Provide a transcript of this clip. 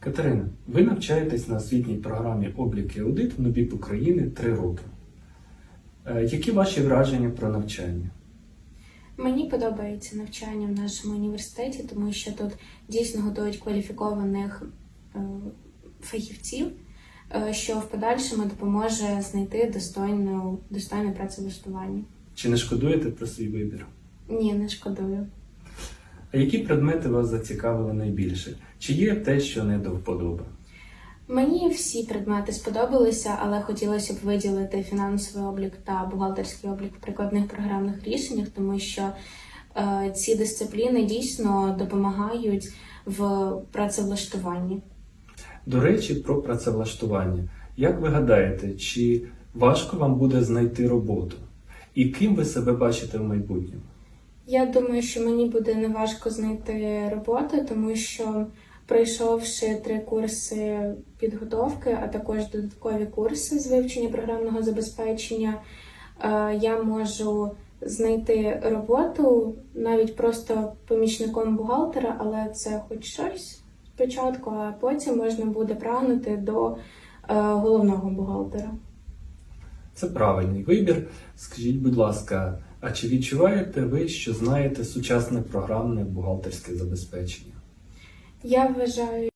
Катерина, ви навчаєтесь на освітній програмі облік і аудит в НУБІП України 3 роки. Е, Які ваші враження про навчання? Мені подобається навчання в нашому університеті, тому що тут дійсно готують кваліфікованих е, фахівців, е, що в подальшому допоможе знайти достойну, достойне працевлаштування. Чи не шкодуєте про свій вибір? Ні, не шкодую. А які предмети вас зацікавили найбільше? Чи є те, що не до вподоби? Мені всі предмети сподобалися, але хотілося б виділити фінансовий облік та бухгалтерський облік в прикладних програмних рішеннях, тому що е, ці дисципліни дійсно допомагають в працевлаштуванні. До речі, про працевлаштування. Як ви гадаєте, чи важко вам буде знайти роботу? І ким ви себе бачите в майбутньому? Я думаю, що мені буде неважко знайти роботу, тому що пройшовши три курси підготовки, а також додаткові курси з вивчення програмного забезпечення, е, я можу знайти роботу навіть просто помічником бухгалтера, але це хоч щось спочатку, а потім можна буде прагнути до е, головного бухгалтера. Це правильний вибір. Скажіть, будь ласка, а чи відчуваєте ви, що знаєте сучасне програмне бухгалтерське забезпечення? Я вважаю,